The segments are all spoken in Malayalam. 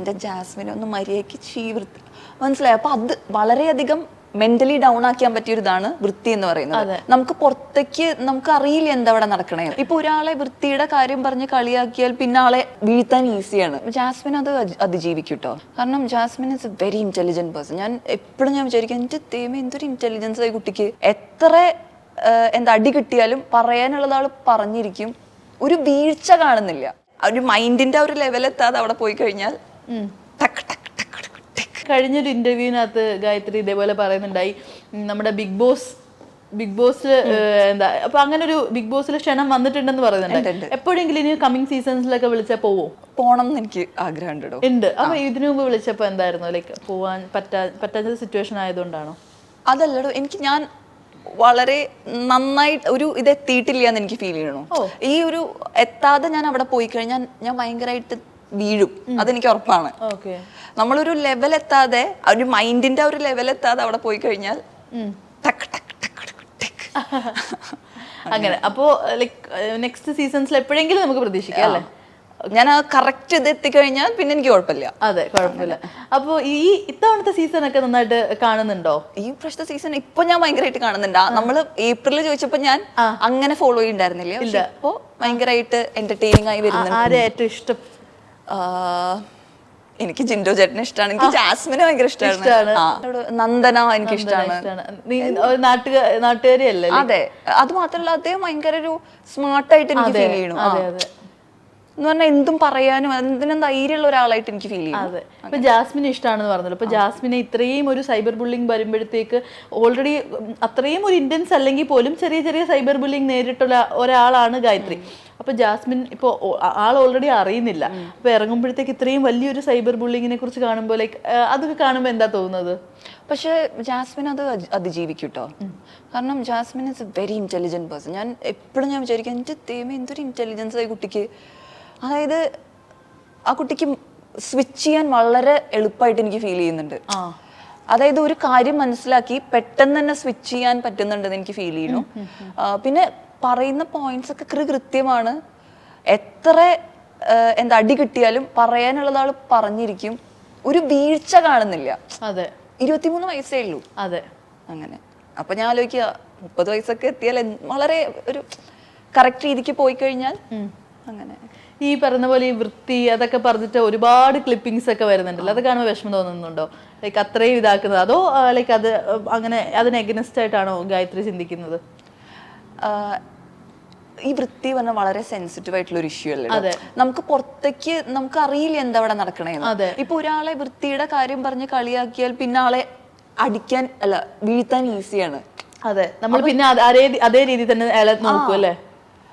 എന്റെ ജാസ്മിനെ ഒന്ന് മര്യാദയ്ക്ക് ചീ വൃത്തി മനസ്സിലായി? അപ്പൊ അത് വളരെയധികം മെന്റലി ഡൗൺ ആക്കിയാൻ പറ്റിയ ഒരു ഇതാണ് വൃത്തി എന്ന് പറയുന്നത്. നമുക്ക് പുറത്തേക്ക് നമുക്ക് അറിയില്ല എന്താ അവിടെ നടക്കണേ. ഇപ്പൊ ഒരാളെ വൃത്തിയുടെ കാര്യം പറഞ്ഞ് കളിയാക്കിയാൽ പിന്നെ ആളെ വീഴ്ത്താൻ ഈസിയാണ്. ജാസ്മിൻ അത് അതിജീവിക്കൂട്ടോ? അതിജീവിക്കും കേട്ടോ കാരണം Jasmin is a very intelligent person ഞാൻ എപ്പോഴും ഞാൻ വിചാരിക്കും എന്റെ ദൈവം എന്തൊരു ഇന്റലിജൻസ് ആയി കുട്ടിക്ക്. എത്ര എന്താ അടി കിട്ടിയാലും പറയാനുള്ളത് ആൾ പറഞ്ഞിരിക്കും. ഒരു വീഴ്ച കാണുന്നില്ല. ഒരു മൈൻഡിന്റെ ആ ഒരു ലെവലെത്താതെ അവിടെ പോയി കഴിഞ്ഞാൽ ടക്ക് ടക്ക്. കഴിഞ്ഞൊരു ഇന്റർവ്യൂവിനകത്ത് ഗായത്രി ഇതേപോലെ പറയുന്നുണ്ടായി നമ്മുടെ ബിഗ് ബോസ് ബിഗ് ബോസ് എന്താ അപ്പൊ അങ്ങനെ ഒരു ബിഗ് ബോസിൽ ക്ഷണം വന്നിട്ടുണ്ടെന്ന് പറയുന്നുണ്ട് എപ്പോഴെങ്കിലും ഇനി കമ്മിങ് സീസൺസിലൊക്കെ വിളിച്ചാൽ പോവോ? പോണം എന്ന് എനിക്ക് ആഗ്രഹം ഉണ്ടോ. ഉണ്ട് അപ്പൊ ഇതിനു മുമ്പ് വിളിച്ചപ്പോ എന്തായിരുന്നു? ലൈക്ക് പോവാൻ പറ്റാ പറ്റാത്ത സിറ്റുവേഷൻ ആയതുകൊണ്ടാണോ? അതല്ലടോ എനിക്ക് ഞാൻ വളരെ നന്നായി ഒരു ഇത് എത്തിയിട്ടില്ല എന്ന് എനിക്ക് ഫീൽ ചെയ്യണു. ഈ ഒരു എത്താതെ ഞാൻ അവിടെ പോയി കഴിഞ്ഞാൽ ഞാൻ ഭയങ്കരമായിട്ട് വീഴും. അതെനിക്ക് ഉറപ്പാണ്. നമ്മളൊരു ലെവൽ എത്താതെ ഒരു മൈൻഡിന്റെ ഒരു ലെവൽ എത്താതെ അവിടെ പോയി കഴിഞ്ഞാൽ ടക്ക് ടക്ക് ടക്ക് ടക്ക് ടക്ക്. അങ്ങനെ. അപ്പോ ലൈക്ക് നെക്സ്റ്റ് സീസൺസിൽ എപ്പോഴെങ്കിലും നമുക്ക് പ്രതീക്ഷിക്കാം അല്ലേ? ഞാൻ ആ കറക്റ്റ് ഇത് എത്തിക്കഴിഞ്ഞാൽ പിന്നെ എനിക്ക് കുഴപ്പമില്ല. അതെ കുഴപ്പമില്ല. അപ്പോ ഈ ഇത്തവണത്തെ സീസൺ ഒക്കെ നന്നായിട്ട് കാണുന്നുണ്ടോ? ഈ പ്രശ്ന സീസൺ ഇപ്പൊ ഞാൻ ഭയങ്കരമായിട്ട് കാണുന്നുണ്ട്. ആ, നമ്മൾ ഏപ്രിലിൽ ചോദിച്ചപ്പോ ഞാൻ അങ്ങനെ ഫോളോ ചെയ്യണ്ടായിരുന്നില്ല? ഇപ്പൊ ഭയങ്കരമായിട്ട് എന്റർടൈനിങ് ആയി വരുന്നുണ്ട്. ആരെ ഏറ്റവും ഇഷ്ടം? എനിക്ക് ജിൻഡോ ചേട്ടനെ ഇഷ്ടമാണ് എനിക്ക് ജാസ്മിനെ ഭയങ്കര ഇഷ്ടമാണ് നന്ദന എനിക്ക് ഇഷ്ടമാണ് നാട്ടുകാരിയല്ലേ അതെ. അത് മാത്രല്ല അദ്ദേഹം ഭയങ്കര ഒരു സ്മാർട്ടായിട്ട് എനിക്ക് ഫീൽ ചെയ്യണു എന്ന് പറഞ്ഞാൽ എന്തും പറയാനും എന്തിനും ധൈര്യമുള്ള ഒരാളായിട്ട് എനിക്ക് ഫീൽ ചെയ്യും അതെ. ഇപ്പൊ ജാസ്മിനെ ഇഷ്ടമാണെന്ന് പറഞ്ഞല്ലോ. ഇപ്പൊ ജാസ്മിനെ ഇത്രയും ഒരു സൈബർ ബുള്ളിങ് വരുമ്പോഴത്തേക്ക് ഓൾറെഡി അത്രയും ഒരു ഇന്റൻസ് അല്ലെങ്കിൽ പോലും ചെറിയ ചെറിയ സൈബർ ബുള്ളിങ് നേരിട്ടുള്ള ഒരാളാണ് ഗായത്രി. അപ്പൊ ജാസ്മിൻ ഇപ്പൊ ആൾ ഓൾറെഡി അറിയുന്നില്ല. അപ്പോൾ ഇറങ്ങുമ്പോഴത്തേക്ക് ഇത്രയും വലിയൊരു സൈബർ ബുള്ളിങ്ങിനെ കുറിച്ച് കാണുമ്പോൾ ലൈക്ക് അതൊക്കെ കാണുമ്പോൾ എന്താ തോന്നുന്നത്? പക്ഷേ ജാസ്മിൻ അത് അതി- അതിജീവിക്കും കേട്ടോ കാരണം Jasmin is a very intelligent person ഞാൻ എപ്പോഴും ഞാൻ വിചാരിക്കും എന്റെ തേമ എന്തൊരു ഇന്റലിജൻസ് ആയി കുട്ടിക്ക്? അതായത് ആ കുട്ടിക്ക് സ്വിച്ച് ചെയ്യാൻ വളരെ എളുപ്പമായിട്ട് എനിക്ക് ഫീൽ ചെയ്യുന്നുണ്ട്. അതായത് ഒരു കാര്യം മനസ്സിലാക്കി പെട്ടെന്ന് തന്നെ സ്വിച്ച് ചെയ്യാൻ പറ്റുന്നുണ്ടെന്ന് എനിക്ക് ഫീൽ ചെയ്യുന്നു. പിന്നെ പറയുന്ന പോയിന്റ്സ് ഒക്കെ കൃ കൃത്യമാണ്. എത്ര എന്താ അടി കിട്ടിയാലും പറയാനുള്ളത് ആൾ പറഞ്ഞിരിക്കും. ഒരു വീഴ്ച കാണുന്നില്ല. അതെ. ഇരുപത്തിമൂന്ന് വയസ്സേ ഉള്ളൂ. അതെ. അങ്ങനെ. അപ്പൊ ഞാൻ ആലോചിക്കുക മുപ്പത് വയസ്സൊക്കെ എത്തിയാൽ വളരെ ഒരു കറക്റ്റ് രീതിക്ക് പോയി കഴിഞ്ഞാൽ അങ്ങനെ. ഈ പറഞ്ഞ പോലെ ഈ വൃത്തി അതൊക്കെ പറഞ്ഞിട്ട് ഒരുപാട് ക്ലിപ്പിംഗ്സ് ഒക്കെ വരുന്നുണ്ടല്ലോ. അത് കാണുമ്പോൾ വിഷമം തോന്നുന്നുണ്ടോ? ലൈക്ക് അത്രയും ഇതാക്കുന്നത്. അതോ ലൈക്ക് അത് അങ്ങനെ അതിന് എഗനസ്റ്റ് ആയിട്ടാണോ ഗായത്രി ചിന്തിക്കുന്നത്? ഈ വൃത്തി പറഞ്ഞാൽ വളരെ സെൻസിറ്റീവ് ആയിട്ടുള്ള ഒരു ഇഷ്യൂ അല്ലേ നമുക്ക് പുറത്തേക്ക് നമുക്ക് അറിയില്ല എന്താ അവിടെ നടക്കണേന്ന് ഇപ്പൊ ഒരാളെ വൃത്തിയുടെ കാര്യം പറഞ്ഞ് കളിയാക്കിയാൽ പിന്നെ ആളെ അടിക്കാൻ അല്ല വീഴ്ത്താൻ ഈസിയാണ് അതെ. നമ്മൾ പിന്നെ അതേ അതേ രീതി തന്നെ അയാളെ നോക്കും അല്ലേ?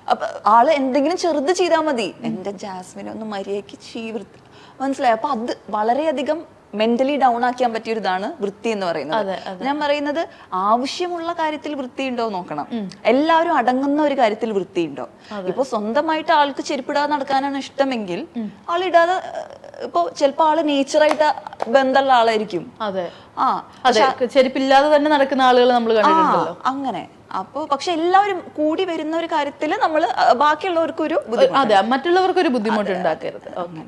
അപ്പൊ ആൾ എന്തെങ്കിലും ചെറുത് ചെയ്താൽ മതി. എന്റെ ജാസ്മിനെ ഒന്ന് മര്യാദയ്ക്ക് ചീ വൃത്തി മനസ്സിലായി? അപ്പൊ അത് വളരെയധികം മെന്റലി ഡൗൺ ആക്കിയാൻ പറ്റിയ ഇതാണ് വൃത്തി എന്ന് പറയുന്നത്. ഞാൻ പറയുന്നത് ആവശ്യമുള്ള കാര്യത്തിൽ വൃത്തി ഉണ്ടോ നോക്കണം. എല്ലാവരും അടങ്ങുന്ന ഒരു കാര്യത്തിൽ വൃത്തി ഉണ്ടോ? ഇപ്പൊ സ്വന്തമായിട്ട് ആൾക്ക് ചെരുപ്പിടാതെ നടക്കാനാണ് ഇഷ്ടമെങ്കിൽ ആളിടാതെ ഇപ്പൊ ചിലപ്പോ ആൾ നേച്ചറായിട്ട് ബന്ധമുള്ള ആളായിരിക്കും. ആ ചെരുപ്പില്ലാതെ തന്നെ നടക്കുന്ന ആളുകൾ നമ്മൾ കണ്ടിട്ടുണ്ടല്ലോ. അങ്ങനെ. അപ്പൊ പക്ഷെ എല്ലാവരും കൂടി വരുന്ന ഒരു കാര്യത്തിൽ നമ്മൾ ബാക്കിയുള്ളവർക്കൊരു ബുദ്ധിമുട്ട് അതെ മറ്റുള്ളവർക്ക് ഒരു ബുദ്ധിമുട്ട് ഉണ്ടാക്കരുത്. ഓക്കെ.